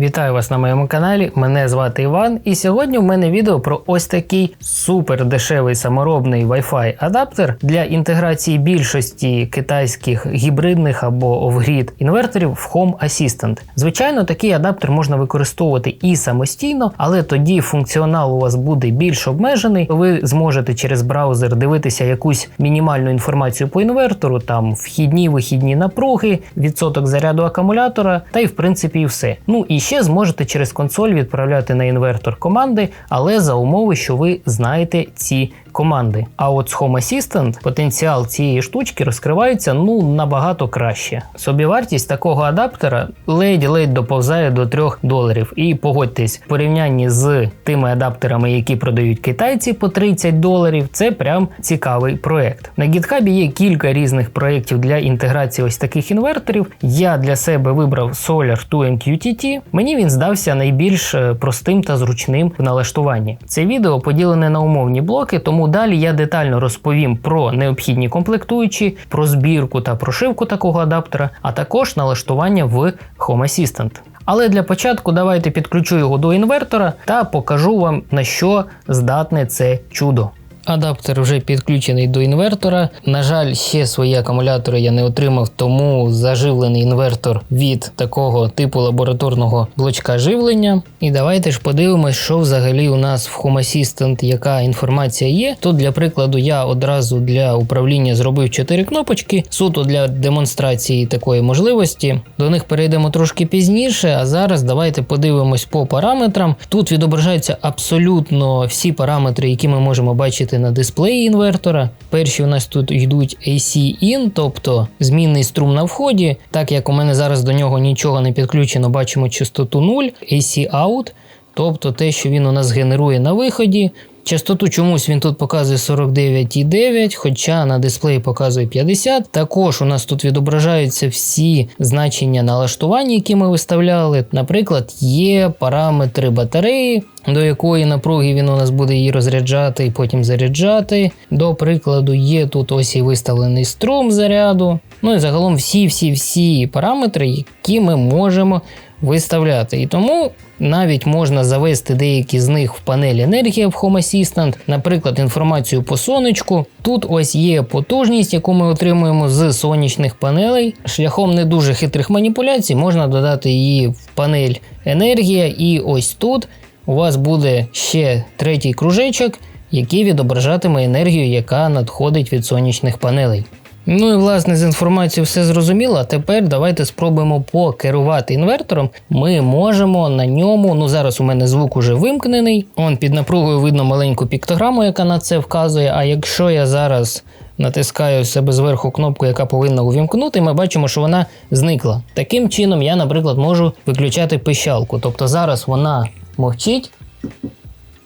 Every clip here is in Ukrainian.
Вітаю вас на моєму каналі. Мене звати Іван, і сьогодні в мене відео про ось такий супер дешевий саморобний Wi-Fi адаптер для інтеграції більшості китайських гібридних або off-grid інверторів в Home Assistant. Звичайно, такий адаптер можна використовувати і самостійно, але тоді функціонал у вас буде більш обмежений. Ви зможете через браузер дивитися якусь мінімальну інформацію по інвертору, там вхідні, вихідні напруги, відсоток заряду акумулятора, та й в принципі все. Ну і ще зможете через консоль відправляти на інвертор команди, але за умови, що ви знаєте ці команди. А от з Home Assistant потенціал цієї штучки розкривається ну набагато краще. Собівартість такого адаптера ледь-ледь доповзає до 3 доларів. І погодьтесь, в порівнянні з тими адаптерами, які продають китайці по 30 доларів, це прям цікавий проект. На GitHub є кілька різних проєктів для інтеграції ось таких інверторів. Я для себе вибрав Solar 2 MQTT. Мені він здався найбільш е, простим та зручним в налаштуванні. Це відео поділене на умовні блоки, тому далі я детально розповім про необхідні комплектуючі, про збірку та прошивку такого адаптера, а також налаштування в Home Assistant. Але для початку давайте підключу його до інвертора та покажу вам на що здатне це чудо. Адаптер вже підключений до інвертора. На жаль, ще свої акумулятори я не отримав, тому заживлений інвертор від такого типу лабораторного блочка живлення. І давайте ж подивимось, що взагалі у нас в Home Assistant, яка інформація є. Тут, для прикладу, я одразу для управління зробив 4 кнопочки, суто для демонстрації такої можливості. До них перейдемо трошки пізніше, а зараз давайте подивимось по параметрам. Тут відображаються абсолютно всі параметри, які ми можемо бачити на дисплеї інвертора. Перші у нас тут йдуть AC-in, тобто змінний струм на вході. Так як у мене зараз до нього нічого не підключено, бачимо частоту 0, AC-out, тобто те, що він у нас генерує на виході. Частоту чомусь він тут показує 49,9, хоча на дисплеї показує 50. Також у нас тут відображаються всі значення налаштування, які ми виставляли. Наприклад, є параметри батареї, до якої напруги він у нас буде її розряджати і потім заряджати. До прикладу, є тут ось і виставлений струм заряду. Ну і загалом всі-всі-всі параметри, які ми можемо виставляти. І тому навіть можна завести деякі з них в панель енергія в Home Assistant, наприклад, інформацію по сонечку. Тут ось є потужність, яку ми отримуємо з сонячних панелей. Шляхом не дуже хитрих маніпуляцій можна додати її в панель енергія, і ось тут у вас буде ще третій кружечок, який відображатиме енергію, яка надходить від сонячних панелей. Ну і власне з інформацією все зрозуміло. Тепер давайте спробуємо покерувати інвертором. Ми можемо на ньому. Ну зараз у мене звук уже вимкнений. Он під напругою видно маленьку піктограму, яка на це вказує. А якщо я зараз натискаю себе зверху кнопку, яка повинна увімкнути, ми бачимо, що вона зникла. Таким чином, я, наприклад, можу виключати пищалку. Тобто зараз вона мовчить,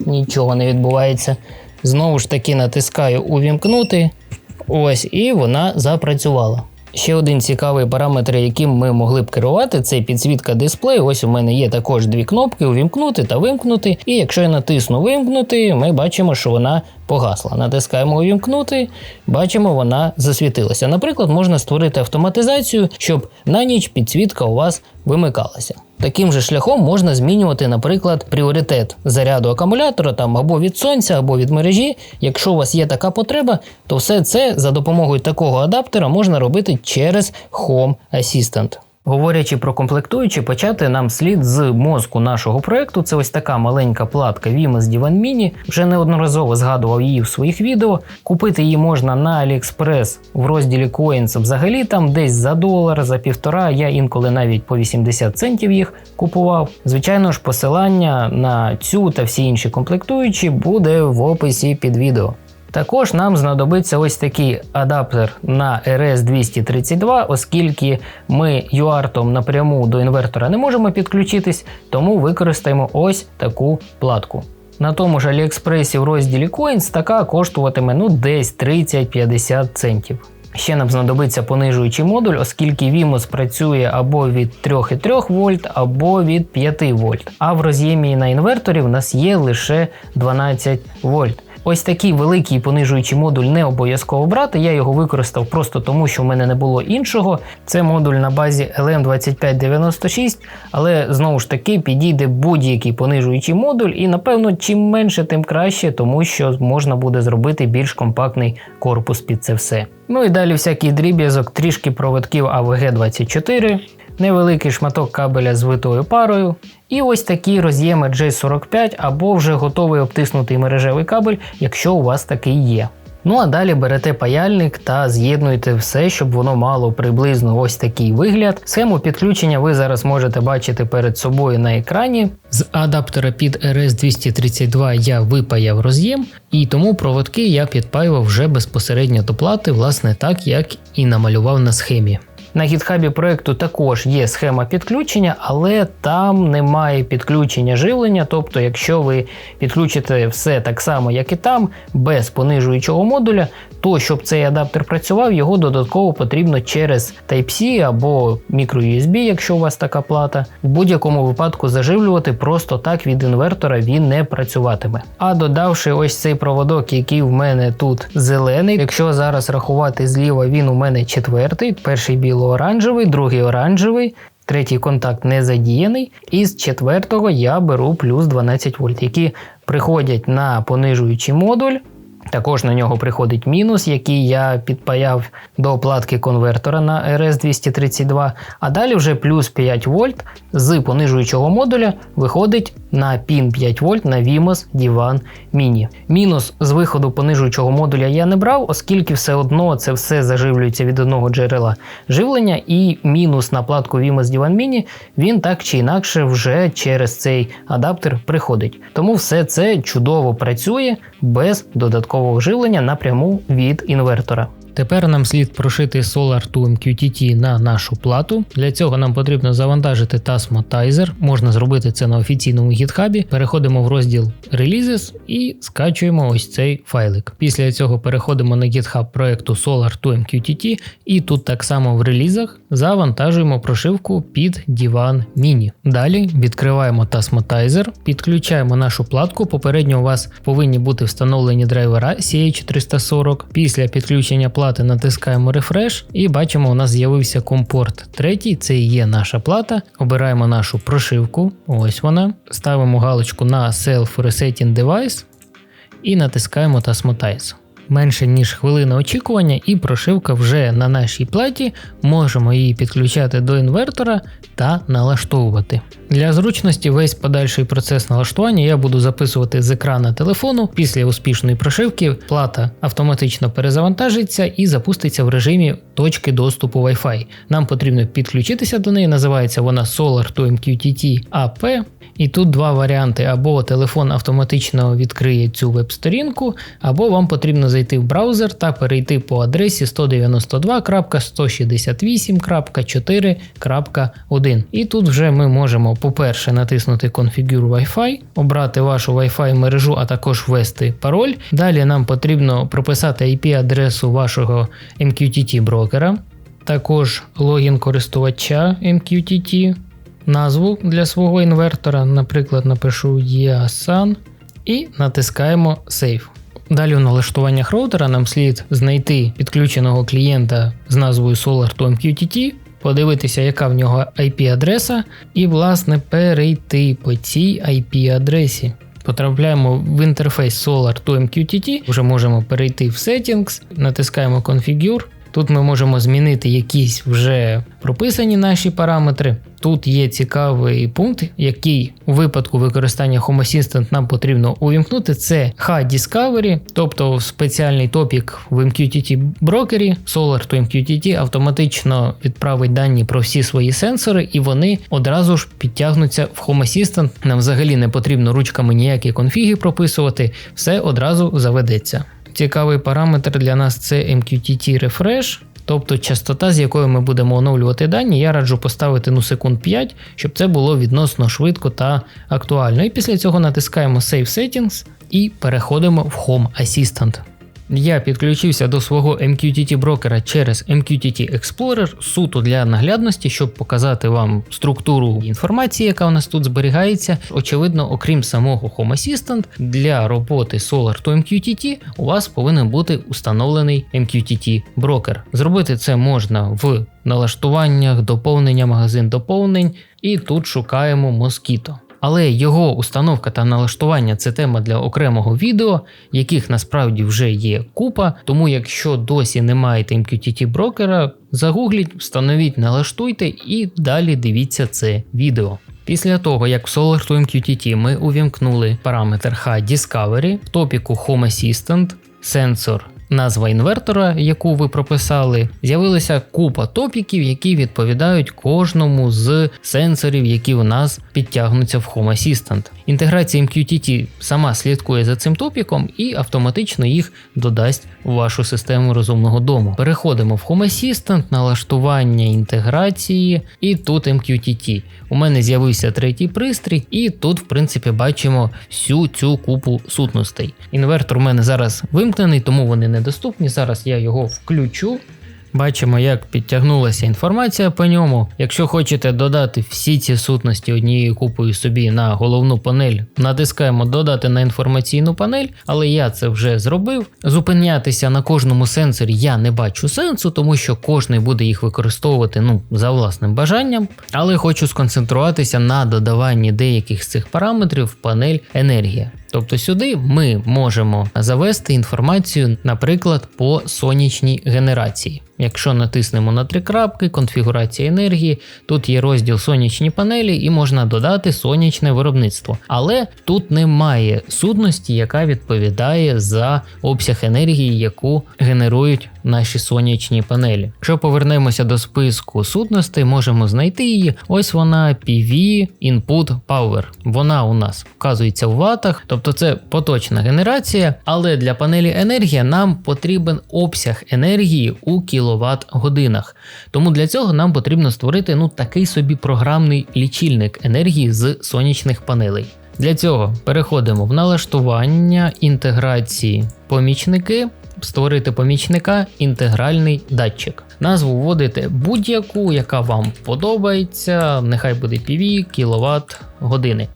нічого не відбувається. Знову ж таки натискаю увімкнути. Ось, і вона запрацювала. Ще один цікавий параметр, яким ми могли б керувати, це підсвітка дисплею. Ось у мене є також дві кнопки увімкнути та вимкнути. І якщо я натисну вимкнути, ми бачимо, що вона погасла. Натискаємо увімкнути, бачимо, вона засвітилася. Наприклад, можна створити автоматизацію, щоб на ніч підсвітка у вас вимикалася. Таким же шляхом можна змінювати, наприклад, пріоритет заряду акумулятора там або від сонця, або від мережі. Якщо у вас є така потреба, то все це за допомогою такого адаптера можна робити через Home Assistant. Говорячи про комплектуючі, почати нам слід з мозку нашого проекту. Це ось така маленька платка Vimos Divan Mini. Вже неодноразово згадував її в своїх відео. Купити її можна на AliExpress в розділі Coins взагалі там десь за долар, за півтора. Я інколи навіть по 80 центів їх купував. Звичайно ж, посилання на цю та всі інші комплектуючі буде в описі під відео. Також нам знадобиться ось такий адаптер на RS232, оскільки ми UART напряму до інвертора не можемо підключитись, тому використаємо ось таку платку. На тому ж Аліекспресі в розділі Coins така коштуватиме ну десь 30-50 центів. Ще нам знадобиться понижуючий модуль, оскільки Vimos працює або від 3,3 вольт, або від 5 вольт. А в роз'ємі на інверторі в нас є лише 12 вольт. Ось такий великий понижуючий модуль не обов'язково брати. Я його використав просто тому, що в мене не було іншого. Це модуль на базі LM2596, але знову ж таки підійде будь-який понижуючий модуль, і напевно, чим менше, тим краще, тому що можна буде зробити більш компактний корпус під це все. Ну і далі всякий дріб'язок, трішки проводків AVG24, невеликий шматок кабеля з витою парою, і ось такі роз'єми J45 або вже готовий обтиснутий мережевий кабель, якщо у вас такий є. Ну а далі берете паяльник та з'єднуєте все, щоб воно мало приблизно ось такий вигляд. Схему підключення ви зараз можете бачити перед собою на екрані. З адаптера під RS232 я випаяв роз'єм, і тому проводки я підпаював вже безпосередньо до плати, власне так як і намалював на схемі. На гітхабі проекту також є схема підключення, але там немає підключення живлення. Тобто, якщо ви підключите все так само, як і там, без понижуючого модуля, то щоб цей адаптер працював, його додатково потрібно через Type-C або microUSB, якщо у вас така плата. В будь-якому випадку заживлювати просто так від інвертора він не працюватиме. А додавши ось цей проводок, який в мене тут зелений, якщо зараз рахувати зліва, він у мене четвертий, перший біло-оранжевий, другий оранжевий. Третій контакт не задіяний, і з четвертого я беру плюс 12 вольт, які приходять на понижуючий модуль. Також на нього приходить мінус, який я підпаяв до оплатки конвертора на RS232, а далі вже плюс 5 вольт з понижуючого модуля виходить на пін 5 вольт на Vimos Divan Mini. Мінус з виходу понижуючого модуля я не брав, оскільки все одно це все заживлюється від одного джерела живлення, і мінус на платку Vimos Divan Mini він так чи інакше вже через цей адаптер приходить. Тому все це чудово працює без додаткового живлення напряму від інвертора. Тепер нам слід прошити Solar 2 MQTT на нашу плату. Для цього нам потрібно завантажити Tasmatizer. Можна зробити це на офіційному гітхабі. Переходимо в розділ Releases і скачуємо ось цей файлик. Після цього переходимо на GitHub проекту Solar 2 MQTT і тут так само в релізах завантажуємо прошивку під Divan Mini. Далі відкриваємо Tasmatizer, підключаємо нашу платку. Попередньо у вас повинні бути встановлені драйвера CH340. Після підключення плати плати натискаємо Refresh і бачимо, у нас з'явився компорт третій, це і є наша плата. Обираємо нашу прошивку, ось вона. Ставимо галочку на Self Resetting Device і натискаємо Tasmatize менше ніж хвилина очікування, і прошивка вже на нашій платі. Можемо її підключати до інвертора та налаштовувати. Для зручності весь подальший процес налаштування я буду записувати з екрана телефону. Після успішної прошивки плата автоматично перезавантажиться і запуститься в режимі точки доступу Wi-Fi. Нам потрібно підключитися до неї, називається вона Solar 2 MQTT AP. І тут два варіанти: або телефон автоматично відкриє цю веб-сторінку, або вам потрібно зайти в браузер та перейти по адресі 192.168.4.1. І тут вже ми можемо, по-перше, натиснути Configure Wi-Fi, обрати вашу Wi-Fi мережу, а також ввести пароль. Далі нам потрібно прописати IP-адресу вашого MQTT брокера, також логін користувача MQTT назву для свого інвертора, наприклад, напишу EASAN і натискаємо Save. Далі у налаштуваннях роутера нам слід знайти підключеного клієнта з назвою Solar MQTT, подивитися, яка в нього IP-адреса, і, власне, перейти по цій IP-адресі. Потрапляємо в інтерфейс Solar MQTT, вже можемо перейти в Settings, натискаємо Configure. Тут ми можемо змінити якісь вже прописані наші параметри. Тут є цікавий пункт, який у випадку використання Home Assistant нам потрібно увімкнути. Це High Discovery, тобто спеціальний топік в MQTT брокері, Solar to MQTT автоматично відправить дані про всі свої сенсори, і вони одразу ж підтягнуться в Home Assistant. Нам взагалі не потрібно ручками ніякі конфіги прописувати, все одразу заведеться. Цікавий параметр для нас це MQTT Refresh. Тобто частота, з якою ми будемо оновлювати дані, я раджу поставити ну секунд 5, щоб це було відносно швидко та актуально. І після цього натискаємо Save Settings і переходимо в Home Assistant. Я підключився до свого MQTT брокера через MQTT Explorer суто для наглядності, щоб показати вам структуру інформації, яка у нас тут зберігається. Очевидно, окрім самого Home Assistant, для роботи Solar to MQTT у вас повинен бути установлений MQTT брокер. Зробити це можна в налаштуваннях, доповнення магазин доповнень, і тут шукаємо Mosquito. Але його установка та налаштування це тема для окремого відео, яких насправді вже є купа. Тому, якщо досі не маєте MQTT брокера, загугліть, встановіть, налаштуйте і далі дивіться це відео. Після того, як в Solar to MQTT ми увімкнули параметр High Discovery, в топіку Home Assistant, сенсор назва інвертора, яку ви прописали, з'явилася купа топіків, які відповідають кожному з сенсорів, які у нас підтягнуться в Home Assistant. Інтеграція MQTT сама слідкує за цим топіком і автоматично їх додасть у вашу систему розумного дому. Переходимо в Home Assistant, налаштування інтеграції, і тут MQTT. У мене з'явився третій пристрій, і тут, в принципі, бачимо всю цю купу сутностей. Інвертор у мене зараз вимкнений, тому вони недоступні. Зараз я його включу. Бачимо, як підтягнулася інформація по ньому. Якщо хочете додати всі ці сутності однією купою собі на головну панель, натискаємо додати на інформаційну панель, але я це вже зробив. Зупинятися на кожному сенсорі я не бачу сенсу, тому що кожний буде їх використовувати ну, за власним бажанням. Але хочу сконцентруватися на додаванні деяких з цих параметрів в панель енергія. Тобто сюди ми можемо завести інформацію, наприклад, по сонячній генерації. Якщо натиснемо на три крапки, конфігурація енергії, тут є розділ сонячні панелі і можна додати сонячне виробництво. Але тут немає судності, яка відповідає за обсяг енергії, яку генерують наші сонячні панелі. Якщо повернемося до списку сутностей, можемо знайти її. Ось вона PV Input Power. Вона у нас вказується в ватах, тобто це поточна генерація, але для панелі енергія нам потрібен обсяг енергії у кіловат годинах. Тому для цього нам потрібно створити ну такий собі програмний лічильник енергії з сонячних панелей. Для цього переходимо в налаштування інтеграції помічники створити помічника інтегральний датчик. Назву вводите будь-яку, яка вам подобається, нехай буде PV, кіловат години.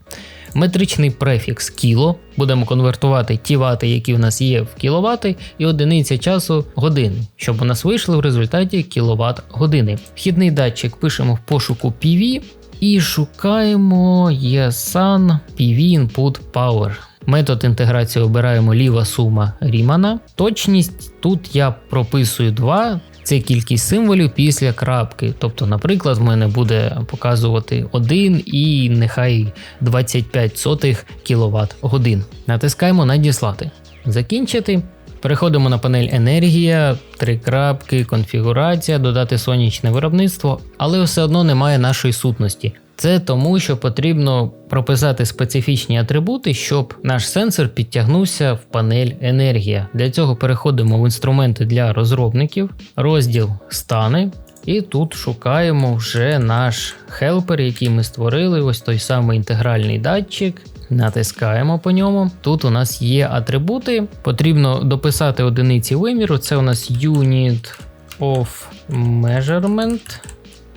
Метричний префікс кіло. Будемо конвертувати ті вати, які в нас є в кіловати, і одиниця часу години, щоб у нас вийшли в результаті кіловат години. Вхідний датчик пишемо в пошуку PV і шукаємо ESUN PV Input Power. Метод інтеграції обираємо ліва сума Рімана. Точність тут я прописую 2. Це кількість символів після крапки. Тобто, наприклад, в мене буде показувати 1 і нехай 25 сотих кВт годин. Натискаємо Надіслати. Закінчити. Переходимо на панель енергія, три крапки, конфігурація, додати сонячне виробництво, але все одно немає нашої сутності. Це тому, що потрібно прописати специфічні атрибути, щоб наш сенсор підтягнувся в панель енергія. Для цього переходимо в інструменти для розробників, розділ стани. І тут шукаємо вже наш хелпер, який ми створили, ось той самий інтегральний датчик. Натискаємо по ньому. Тут у нас є атрибути. Потрібно дописати одиниці виміру. Це у нас Unit of Measurement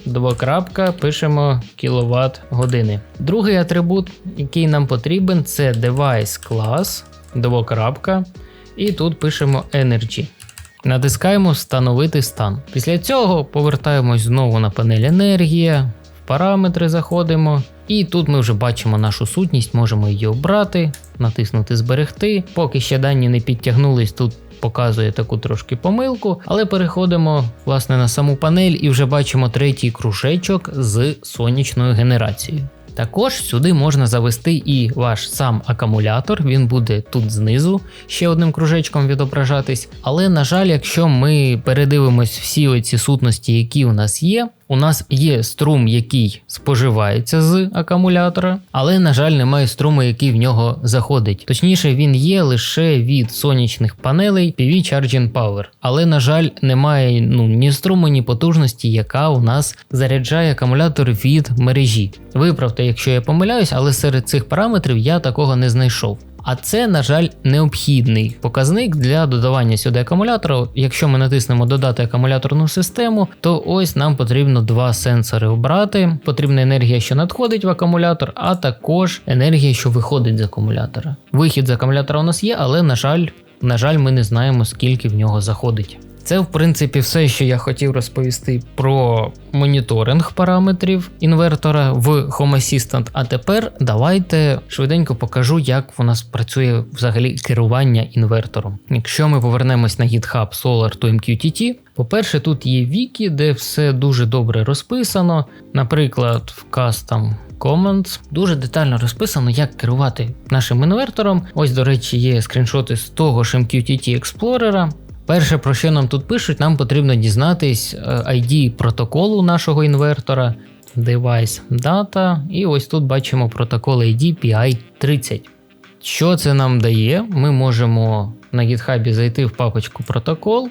двокрапка, пишемо кіловат години. Другий атрибут, який нам потрібен, це device class, двокрапка, і тут пишемо Energy. Натискаємо Встановити стан. Після цього повертаємось знову на панель енергія, в параметри заходимо. І тут ми вже бачимо нашу сутність, можемо її обрати, натиснути Зберегти. Поки ще дані не підтягнулись, тут показує таку трошки помилку, але переходимо власне на саму панель і вже бачимо третій кружечок з сонячною генерацією. Також сюди можна завести і ваш сам акумулятор, він буде тут знизу ще одним кружечком відображатись. Але, на жаль, якщо ми передивимось всі оці сутності, які у нас є, у нас є струм, який споживається з акумулятора, але, на жаль, немає струму, який в нього заходить. Точніше, він є лише від сонячних панелей PV Charging Power. Але, на жаль, немає ну, ні струму, ні потужності, яка у нас заряджає акумулятор від мережі. Виправте, якщо я помиляюсь, але серед цих параметрів я такого не знайшов. А це, на жаль, необхідний показник для додавання сюди акумулятора. Якщо ми натиснемо додати акумуляторну систему, то ось нам потрібно два сенсори обрати. Потрібна енергія, що надходить в акумулятор, а також енергія, що виходить з акумулятора. Вихід з акумулятора у нас є, але на жаль, на жаль, ми не знаємо, скільки в нього заходить. Це, в принципі, все, що я хотів розповісти про моніторинг параметрів інвертора в Home Assistant. А тепер давайте швиденько покажу, як у нас працює взагалі керування інвертором. Якщо ми повернемось на GitHub Solar to MQTT, по-перше, тут є віки, де все дуже добре розписано. Наприклад, в Custom Commands дуже детально розписано, як керувати нашим інвертором. Ось, до речі, є скріншоти з того ж MQTT Explorer. Перше, про що нам тут пишуть, нам потрібно дізнатись ID е, протоколу нашого інвертора, device data, і ось тут бачимо протокол ID PI30. Що це нам дає? Ми можемо на GitHub зайти в папочку протокол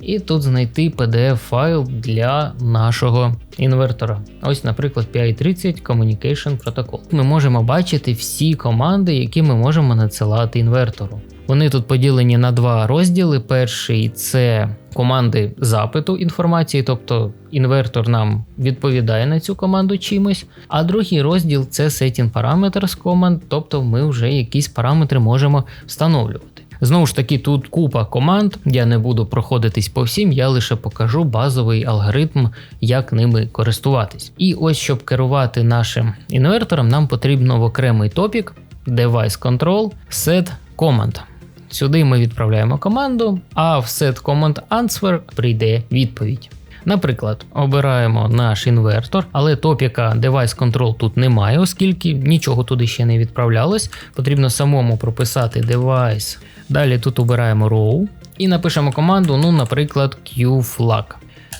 і тут знайти PDF-файл для нашого інвертора. Ось, наприклад, PI30 Communication Protocol. Ми можемо бачити всі команди, які ми можемо надсилати інвертору. Вони тут поділені на два розділи. Перший це команди запиту інформації, тобто інвертор нам відповідає на цю команду чимось. А другий розділ це Setting Parameters команд, тобто ми вже якісь параметри можемо встановлювати. Знову ж таки, тут купа команд, я не буду проходитись по всім, я лише покажу базовий алгоритм, як ними користуватись. І ось щоб керувати нашим інвертором, нам потрібно в окремий топік Device Control Set Command. Сюди ми відправляємо команду, а в set command answer прийде відповідь. Наприклад, обираємо наш інвертор, але топіка Device Control тут немає, оскільки нічого туди ще не відправлялось. Потрібно самому прописати Device. Далі тут обираємо row і напишемо команду, ну, наприклад, qflag.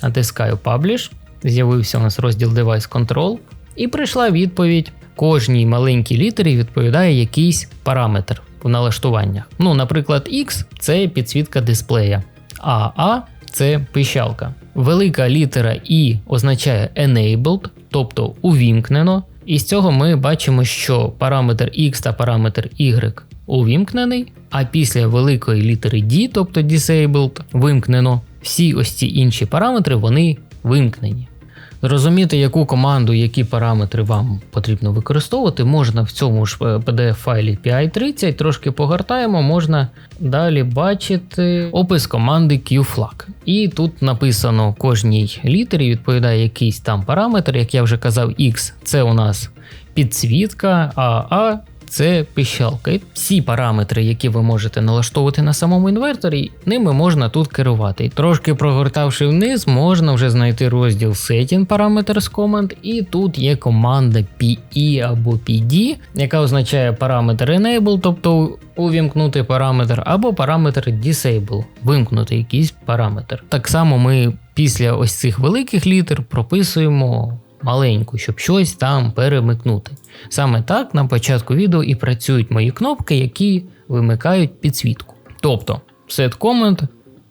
Натискаю Publish, з'явився у нас розділ Device Control, і прийшла відповідь. Кожній маленькій літері відповідає якийсь параметр в налаштуваннях. Ну, наприклад, X це підсвітка дисплея, а A це пищалка. Велика літера I означає enabled, тобто увімкнено. І з цього ми бачимо, що параметр X та параметр Y увімкнений, а після великої літери D, тобто disabled, вимкнено, всі ось ці інші параметри вони вимкнені. Зрозуміти, яку команду, які параметри вам потрібно використовувати, можна в цьому ж PDF-файлі е, PI30, трошки погортаємо, можна далі бачити опис команди QFlag. І тут написано кожній літері відповідає якийсь там параметр, як я вже казав, X це у нас підсвітка, а А це пищалка. І всі параметри, які ви можете налаштовувати на самому інверторі, ними можна тут керувати. І трошки прогортавши вниз, можна вже знайти розділ Setting Parameters Command, і тут є команда PE або PD, яка означає параметр Enable, тобто увімкнути параметр, або параметр Disable, вимкнути якийсь параметр. Так само ми після ось цих великих літер прописуємо маленьку, щоб щось там перемикнути. Саме так на початку відео і працюють мої кнопки, які вимикають підсвітку. Тобто, set comment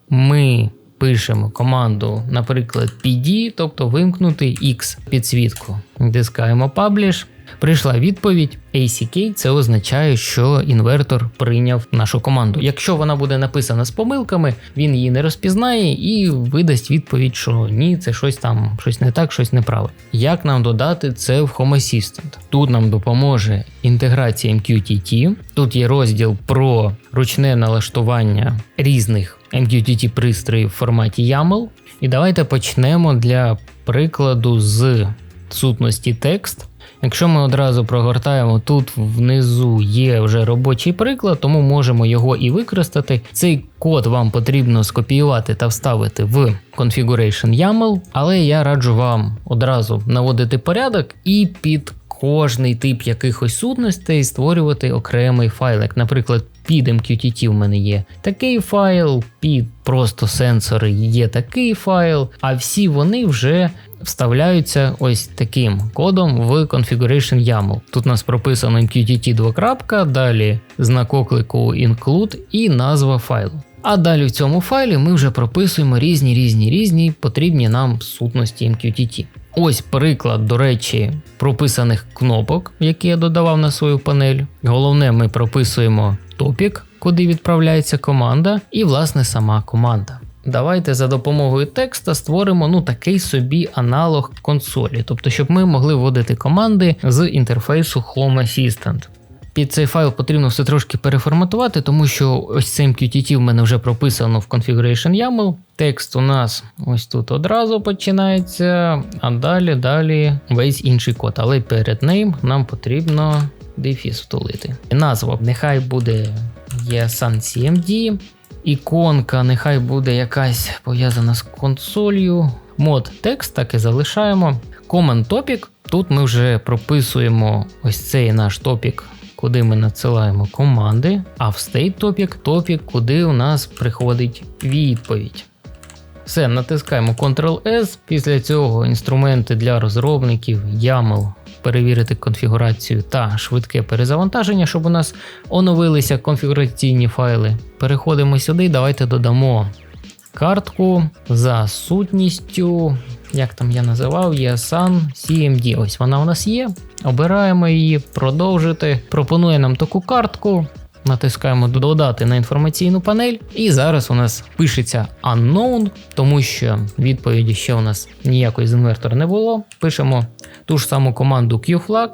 ми пишемо команду, наприклад, PD, тобто вимкнути X підсвітку. Дискаємо Publish. Прийшла відповідь ACK, це означає, що інвертор прийняв нашу команду. Якщо вона буде написана з помилками, він її не розпізнає і видасть відповідь, що ні, це щось там, щось не так, щось неправильно. Як нам додати це в Home Assistant? Тут нам допоможе інтеграція MQTT. Тут є розділ про ручне налаштування різних MQTT пристроїв в форматі YAML. І давайте почнемо для прикладу з сутності текст. Якщо ми одразу прогортаємо, тут внизу є вже робочий приклад, тому можемо його і використати. Цей код вам потрібно скопіювати та вставити в Configuration YAML, але я раджу вам одразу наводити порядок і під кожний тип якихось сутностей створювати окремий файл. Як, наприклад, під MQTT в мене є такий файл, під просто сенсори є такий файл, а всі вони вже вставляються ось таким кодом в Configuration YAML. Тут у нас прописано MQTT 2. Далі знак оклику include і назва файлу. А далі в цьому файлі ми вже прописуємо різні різні різні потрібні нам сутності MQTT. Ось приклад, до речі, прописаних кнопок, які я додавав на свою панель. Головне, ми прописуємо топік, куди відправляється команда, і власне сама команда. Давайте за допомогою текста створимо ну такий собі аналог консолі, тобто, щоб ми могли вводити команди з інтерфейсу Home Assistant. Під цей файл потрібно все трошки переформатувати, тому що ось цей MQTT в мене вже прописано в Configuration YAML. Текст у нас ось тут одразу починається, а далі далі весь інший код. Але перед ним нам потрібно дефіс втулити. Назва нехай буде ESAN CMD. Іконка нехай буде якась пов'язана з консолью. Мод текст так і залишаємо. Command topic. Тут ми вже прописуємо ось цей наш топік, куди ми надсилаємо команди. А в state topic топік, куди у нас приходить відповідь. Все, натискаємо Ctrl-S. Після цього інструменти для розробників, YAML, перевірити конфігурацію та швидке перезавантаження, щоб у нас оновилися конфігураційні файли. Переходимо сюди, давайте додамо картку за сутністю, як там я називав, ESAN CMD. Ось вона у нас є. Обираємо її, продовжити. Пропонує нам таку картку. Натискаємо додати на інформаційну панель, і зараз у нас пишеться unknown, тому що відповіді ще у нас ніякої з інвертора не було. Пишемо ту ж саму команду qflag,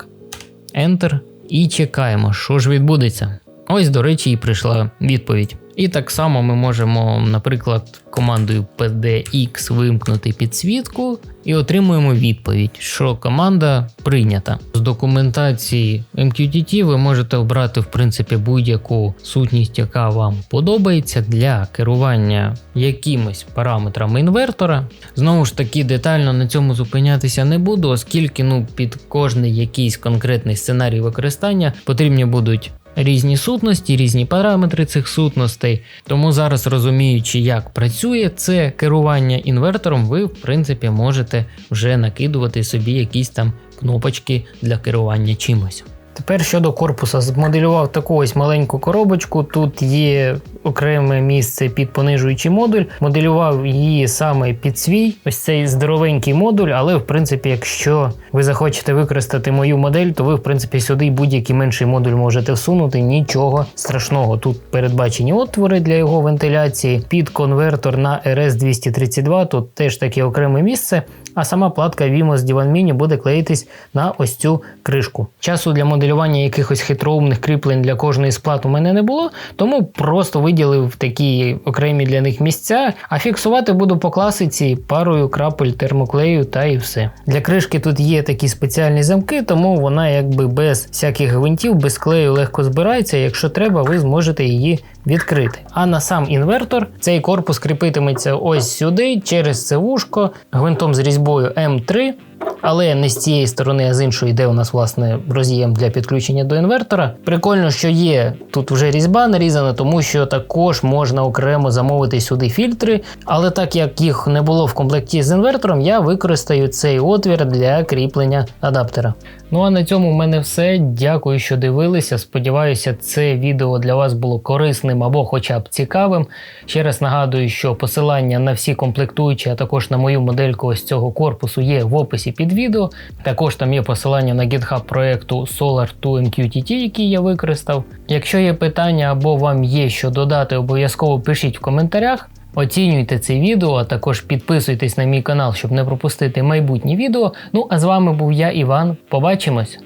Enter і чекаємо, що ж відбудеться. Ось, до речі, і прийшла відповідь. І так само ми можемо, наприклад, командою pdx вимкнути підсвітку і отримуємо відповідь, що команда прийнята. З документації MQTT ви можете обрати в принципі будь-яку сутність, яка вам подобається для керування якимось параметрами інвертора. Знову ж таки, детально на цьому зупинятися не буду, оскільки ну, під кожний якийсь конкретний сценарій використання потрібні будуть різні сутності, різні параметри цих сутностей. Тому зараз розуміючи, як працює це керування інвертором, ви в принципі можете вже накидувати собі якісь там кнопочки для керування чимось. Тепер щодо корпуса, змоделював таку ось маленьку коробочку. Тут є окреме місце під понижуючий модуль. Моделював її саме під свій, ось цей здоровенький модуль. Але в принципі, якщо ви захочете використати мою модель, то ви в принципі сюди будь-який менший модуль можете всунути. Нічого страшного. Тут передбачені отвори для його вентиляції. Під конвертор на RS232 тут теж таке окреме місце. А сама платка Vimos Divan Mini буде клеїтись на ось цю кришку. Часу для моделювання якихось хитроумних кріплень для кожної з плат у мене не було, тому просто виділив такі окремі для них місця. А фіксувати буду по класиці парою крапель термоклею та і все. Для кришки тут є такі спеціальні замки, тому вона якби без всяких гвинтів, без клею легко збирається. Якщо треба, ви зможете її відкрити. А на сам інвертор цей корпус кріпитиметься ось сюди, через це вушко, гвинтом з різьбою М3. Але не з цієї сторони, а з іншої, де у нас власне роз'єм для підключення до інвертора. Прикольно, що є тут вже різьба нарізана, тому що також можна окремо замовити сюди фільтри. Але так як їх не було в комплекті з інвертором, я використаю цей отвір для кріплення адаптера. Ну а на цьому в мене все. Дякую, що дивилися. Сподіваюся, це відео для вас було корисним або хоча б цікавим. Ще раз нагадую, що посилання на всі комплектуючі, а також на мою модельку ось цього корпусу є в описі під відео. Також там є посилання на GitHub проекту Solar 2 MQTT, який я використав. Якщо є питання або вам є що додати, обов'язково пишіть в коментарях. Оцінюйте це відео, а також підписуйтесь на мій канал, щоб не пропустити майбутні відео. Ну а з вами був я, Іван. Побачимось!